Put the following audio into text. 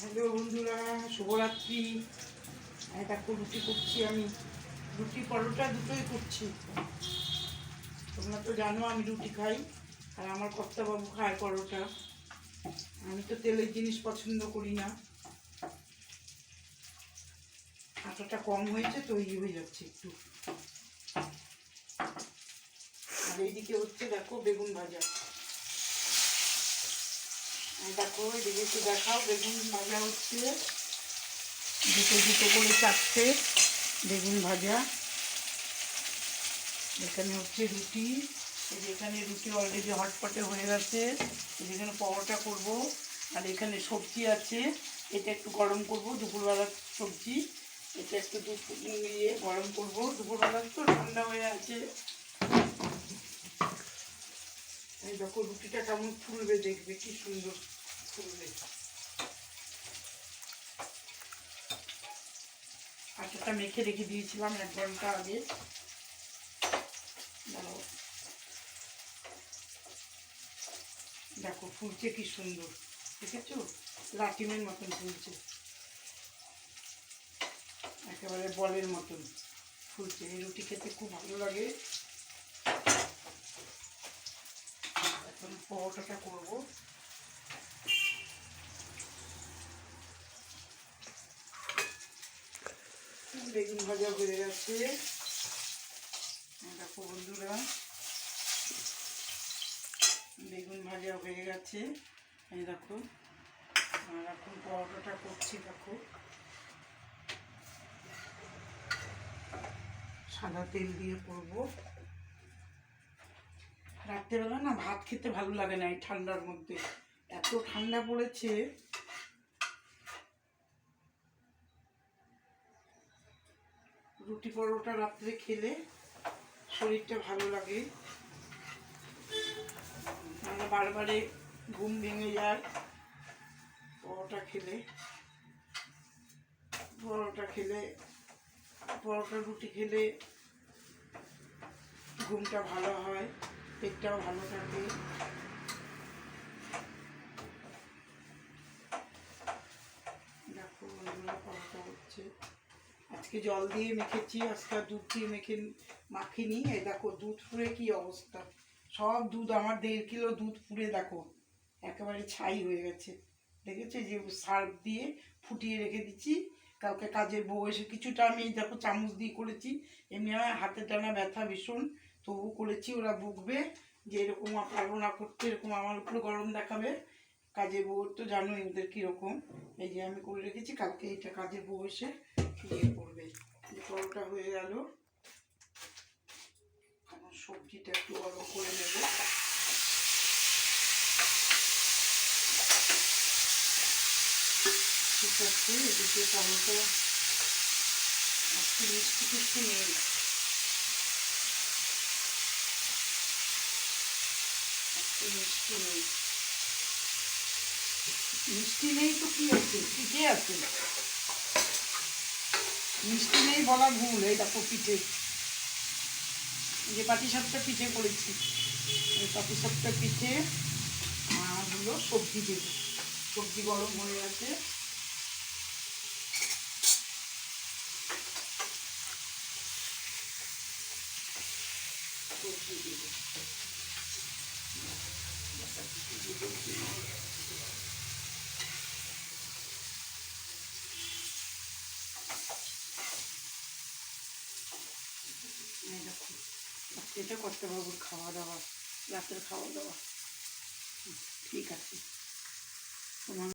Hello বন্ধুরা, শুভরাত্রি। দেখো রুটি করছি আমি। রুটি পরোটা দুটোই করছি। তোমরা তো জানো আমি রুটি খাই, আর আমার কর্তাবাবু খায় পরোটা। আমি তো তেলের জিনিস পছন্দ করি না। আটাটা কম হয়েছে তো ইয়ে হয়ে যাচ্ছে একটু। আর এইদিকে হচ্ছে দেখো বেগুন ভাজা। দেখো, এদিকে একটু দেখাও, বেগুন ভাজা হচ্ছে। দুটো দুটো করে চারটে বেগুন ভাজা। এখানে হচ্ছে রুটি। এখানে রুটি অলরেডি হটপটে হয়ে গেছে। এই যে এখানে পরোটা করব। আর এখানে সবজি আছে। এটা একটু গরম করব, দুপুরবেলার সবজি। এটা একটু দিয়ে গরম করব। দুপুরবেলা তো ঠান্ডা হয়ে আছে। দেখো, রুটিটা কেমন ফুলবে দেখবে, কি সুন্দর। ফুলবে আটাটা। দেখো। ফুলছে কি সুন্দর, দেখেছ? লাটিমের মতন ফুলছে। একেবারে বলের মতন ফুলছে। এই রুটি খেতে খুব ভালো লাগে। এখন করব। বেগুন ভাজা হয়ে গেছে। দেখো বন্ধুরা, বেগুন ভাজা হয়ে গেছে। এই দেখো আর এখন পরোটাটা করছি, দেখো। সাদা তেল দিয়ে করব। রাত্রেবেলা না ভাত খেতে ভালো লাগে না এই ঠান্ডার মধ্যে। এত ঠান্ডা পড়েছে। রুটি পরোটা রাত্রে খেলে শরীরটা ভালো লাগে। আমরা বারবারে ঘুম ভেঙে যায় পরোটা খেলে। পরোটা খেলে, পরোটা রুটি খেলে ঘুমটা ভালো হয়, পেটটাও ভালো থাকে। দেখো পরোটা হচ্ছে। আজকে জল দিয়ে মেখেছি, আজকে দুধ দিয়ে মেখে মাখিনি। এই দেখো, দুধ ফুরে কি অবস্থা। সব দুধ, আমার দেড় কিলো দুধ ফুরে দেখো, একেবারে ছাই হয়ে গেছে। দেখেছ? যে সার্ফ দিয়ে ফুটিয়ে রেখে দিচ্ছি। কালকে কাজের বউ এসে কিছুটা আমি দেখো চামচ দিয়ে করেছি। এমনি আমার হাতে টানা ব্যথা ভীষণ। তবু করেছি, ওরা বুকবে যে এরকম পারব না করতে, এরকম আমার উপরে গরম দেখাবে। কাজের বউ তো জানোই ওদের কীরকম। এই যে আমি করে রেখেছি, কালকে এটা কাজের বউ এসে ইয়ে করবে পরোটা হয়ে গেল। সবজিটা একটু গরম করে নেব। ঠিক আছে, এদিকে পরোটা একটু মিষ্টি ফিষ্টি নেই একটু মিষ্টি নেই মিষ্টি নেই তো কি আছে? পিঠে আছে? মিষ্টি নেই বলা ভুল এই দেখো পিঠে। যে পাটি সাপটা পিঠে করেছি, এই পাটি সাপটা পিঠে আর হলো সবজি দেব। সবজি গরম হয়ে গেছে সবজি দেব। এই এটা করতে বাবুর খাওয়া দাওয়া রাতের খাওয়া দাওয়া। ঠিক আছে।